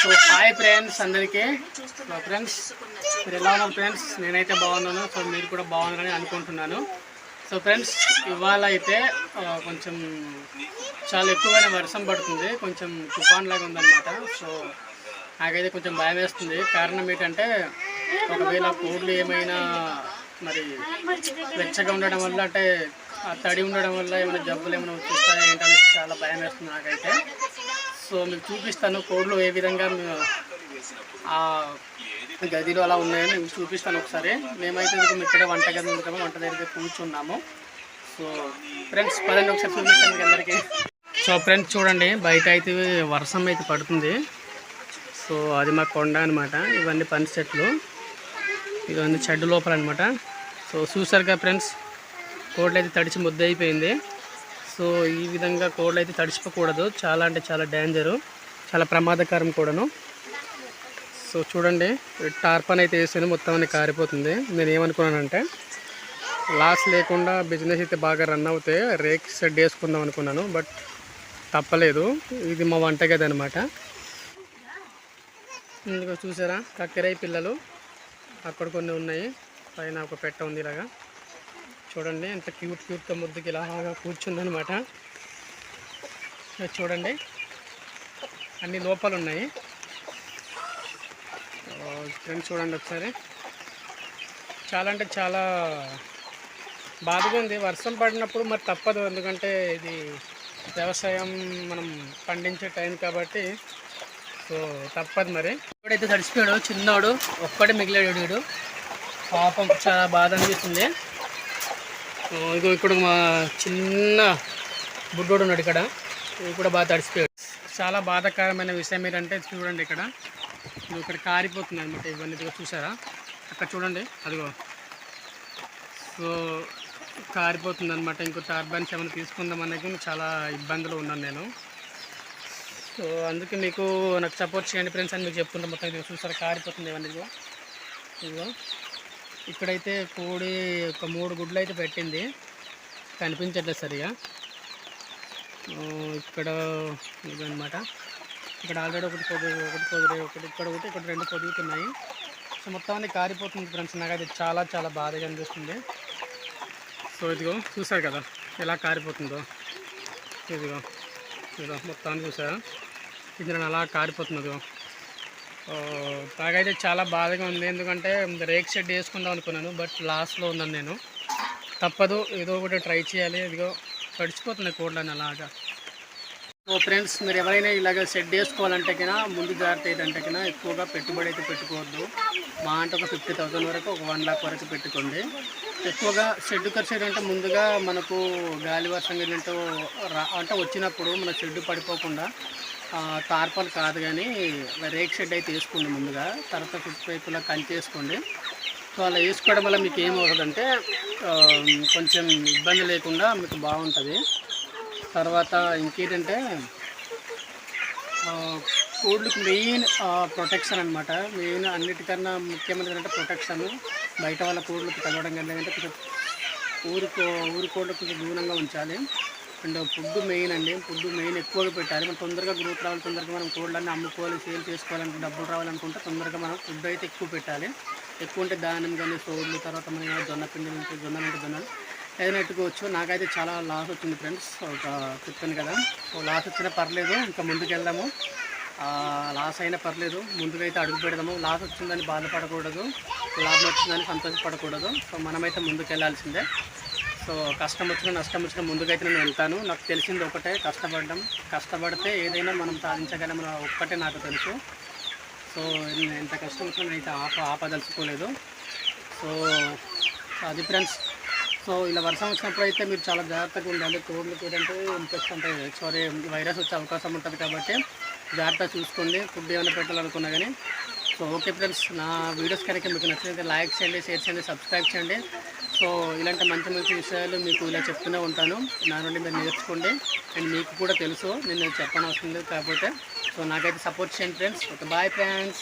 So hi friends అందరికీ. So friends మీరు ఎలా ఉన్నారు ఫ్రెండ్స్ నేనైతే బాగున్నాను. సో మీరు కూడా బాగున్నారని అనుకుంటున్నాను. సో ఫ్రెండ్స్ ఇవాళ అయితే కొంచెం చాలా ఎక్కువగానే వర్షం పడుతుంది. కొంచెం తుఫాన్ లాగా ఉందన్నమాట. సో నాకైతే కొంచెం భయం వేస్తుంది. కారణం ఏంటంటే ఒకవేళ కోడ్లు ఏమైనా మరి వెచ్చగా ఉండడం వల్ల అంటే ఆ తడి ఉండడం వల్ల ఏమైనా జబ్బులు ఏమైనా వచ్చేస్తాయా ఏంటనేసి చాలా భయం వేస్తుంది నాకైతే. సో మీకు చూపిస్తాను కోడ్లు ఏ విధంగా మేము ఆ గదిలో అలా ఉన్నాయని మీకు చూపిస్తాను ఒకసారి. మేమైతే మీకు ఇక్కడే వంట గది ఉంటాము వంట దగ్గర కూర్చున్నాము. సో ఫ్రెండ్స్ పదండి ఒకసారి చూపిస్తాను మీకు అందరికీ. సో ఫ్రెండ్స్ చూడండి బయట అయితే వర్షం అయితే పడుతుంది. సో అది మా కొండ అనమాట ఇవన్నీ పని చెట్లు. ఇవన్నీ చెడ్డు లోపల అనమాట సో చూసారుగా ఫ్రెండ్స్ కోట్లు అయితే తడిచి ముద్ద అయిపోయింది సో ఈ విధంగా కోళ్ళు అయితే తడిచిపోకూడదు. చాలా అంటే చాలా డేంజరు చాలా ప్రమాదకరం కూడాను. సో చూడండి టార్పన్ అయితే వేసాను మొత్తం అన్ని కారిపోతుంది. నేను ఏమనుకున్నానంటే లాస్ లేకుండా బిజినెస్ అయితే బాగా రన్ అవుతే రేక్ షెడ్ వేసుకుందాం అనుకున్నాను బట్ తప్పలేదు. ఇది మా వంటగది అనమాట ఇందులో చూసారా? కక్కెరై పిల్లలు అక్కడ కొన్ని ఉన్నాయి. పైన ఒక పెట్ట ఉంది ఇలాగా. చూడండి ఎంత క్యూట్ క్యూట్గా ముద్దుకి ఇలాగా కూర్చుందనమాట. చూడండి అన్ని లోపాలు ఉన్నాయి ఫ్రెండ్స్ చూడండి ఒకసారి. చాలా అంటే చాలా బాధగా ఉంది. వర్షం పడినప్పుడు మరి తప్పదు ఎందుకంటే ఇది వ్యవసాయం మనం పండించే టైం కాబట్టి. సో తప్పదు మరి. ఇప్పుడైతే తడిచిపోయాడు చిన్నోడు ఒక్కడే మిగిలాడు వీడు. పాపం చాలా బాధ అనిపిస్తుంది. ఇగో ఇక్కడ మా చిన్న బుడ్డోడు ఉన్నాడు ఇక్కడ. ఇది కూడా బాగా తడిసిపోయాడు. చాలా బాధాకరమైన విషయం ఏంటంటే చూడండి ఇక్కడ. ఇది ఇక్కడ కారిపోతుంది అనమాట ఇవన్నీ. ఇదిగో చూసారా? అక్కడ చూడండి. అదిగో. సో కారిపోతుంది అనమాట ఇంకో టర్బైన్స్ ఏమైనా తీసుకుందాం అనేది చాలా ఇబ్బందులు ఉన్నాను నేను. సో అందుకే మీకు నాకు సపోర్ట్ చేయండి ఫ్రెండ్స్ అని మీకు చెప్తుంటే. మొత్తం ఇది చూసారా? కారిపోతుంది ఇవన్నీ. ఇదిగో. ఇదిగో. ఇక్కడైతే కోడి ఒక మూడు గుడ్లు అయితే పెట్టింది. కనిపించట్లేదు సరిగా. ఇక్కడ ఇదనమాట ఇక్కడ ఆల్రెడీ ఒకటి పొద్దు ఒకటి పొద్దు ఒకటి ఇక్కడ ఒకటి ఇక్కడ రెండు పొదుగుతున్నాయి. సో మొత్తాన్ని కారిపోతుంది ఫ్రెండ్స్. నాకు అది చాలా చాలా బాధగా అనిపిస్తుంది. సో ఇదిగో చూసారు కదా ఎలా కారిపోతుందో. ఇదిగో ఇదిగో మొత్తాన్ని చూసారా? ఇది నేను అలా కారిపోతున్నదిగో నాకైతే చాలా బాధగా ఉంది. ఎందుకంటే రేక్ షెడ్ వేసుకుందాం అనుకున్నాను బట్ లాస్ట్లో ఉన్నాను నేను. తప్పదు ఏదో ఒకటి ట్రై చేయాలి. ఇదిగో గడిచిపోతున్నాయి కోడ్లని అలాగా. ఓ ఫ్రెండ్స్ మీరు ఎవరైనా ఇలాగ షెడ్ వేసుకోవాలంటే కన్నా ముందు జాగ్రత్త ఏంటంటే కన్నా ఎక్కువగా పెట్టుబడి అయితే పెట్టుకోవద్దు. మా అంటే ఒక ఫిఫ్టీ థౌసండ్ వరకు ఒక వన్ లాక్ వరకు పెట్టుకోండి. ఎక్కువగా షెడ్ ఖర్చు ఏంటంటే ముందుగా మనకు గాలి వర్షం ఏంటంటే అంటే వచ్చినప్పుడు మన షెడ్ పడిపోకుండా తార్పాలు కాదు కానీ రేక్ షెడ్ అయితే వేసుకోండి ముందుగా. తర్వాత ఫుట్ పైపులా కంచి వేసుకోండి. సో అలా వేసుకోవడం వల్ల మీకు ఏమవుతుందంటే కొంచెం ఇబ్బంది లేకుండా మీకు బాగుంటుంది. తర్వాత ఇంకేంటంటే కోడ్లకు మెయిన్ ప్రొటెక్షన్ అనమాట మెయిన్ అన్నిటికన్నా ముఖ్యమైనది అంటే ప్రొటెక్షన్. బయట వాళ్ళ కోడ్లకు కలవడం కానీ లేదంటే కొంచెం ఊరుకో ఊరు కోడ్లకు కొంచెం దూరంగా ఉంచాలి. అండ్ ఫుడ్ మెయిన్ అండి. ఫుడ్ మెయిన్ ఎక్కువగా పెట్టాలి. మనం తొందరగా గ్రోత్ రావాలి తొందరగా మనం కోళ్ళని అమ్ముకోవాలి సేల్ చేసుకోవాలంటే డబ్బులు రావాలనుకుంటే తొందరగా మనం ఫుడ్ అయితే ఎక్కువ పెట్టాలి. ఎక్కువ ఉంటే దానం కానీ సోళ్ళు తర్వాత మన ఏమైనా జొన్న పిండి ఉంటే జొన్న అంటే జొన్న. ఏదైనా పెట్టుకోవచ్చు నాకైతే చాలా లాస్ వచ్చింది ఫ్రెండ్స్. ఒక చెప్తాను కదా. సో లాస్ వచ్చినా పర్లేదు. ఇంకా ముందుకు వెళ్దాము. లాస్ అయినా పర్లేదు. ముందుకైతే అడుగు పెడదాము. లాస్ వచ్చిందని బాధపడకూడదు. లాభం వచ్చిందని సంతోషపడకూడదు. సో మనమైతే ముందుకు వెళ్ళాల్సిందే సో కష్టం వచ్చినా నష్టం వచ్చినా ముందుకైతే నేను వెళ్తాను. నాకు తెలిసింది ఒకటే కష్టపడడం. కష్టపడితే ఏదైనా మనం సాధించగలం ఒక్కటే నాకు తెలుసు. సో నేను ఎంత కష్టం వచ్చినా నేనైతే ఆప ఆపదలుచుకోలేదు. సో అది ఫ్రెండ్స్. సో ఇలా వర్షం వచ్చినప్పుడు అయితే మీరు చాలా జాగ్రత్తగా ఉండాలి. కోడ్లకి ఏంటంటే ఇన్ఫెక్షన్ సారీ వైరస్ వచ్చే అవకాశం ఉంటుంది కాబట్టి జాగ్రత్త చూసుకోండి. ఫుడ్ ఏమైనా పెట్టాలనుకున్నా కానీ. సో ఓకే ఫ్రెండ్స్ నా వీడియోస్ కనుక మీకు నచ్చినట్లయితే లైక్ చేయండి షేర్ చేయండి సబ్స్క్రైబ్ చేయండి. సో ఇలాంటి మంచి మంచి విషయాలు మీకు ఇలా చెప్తూనే ఉంటాను. నా నుండి మీరు నేర్చుకోండి. అండ్ మీకు కూడా తెలుసు నేను చెప్పనవసరం లేదు. కాకపోతే సో నాకైతే సపోర్ట్ చేయండి ఫ్రెండ్స్ ఓకే బాయ్ ఫ్రెండ్స్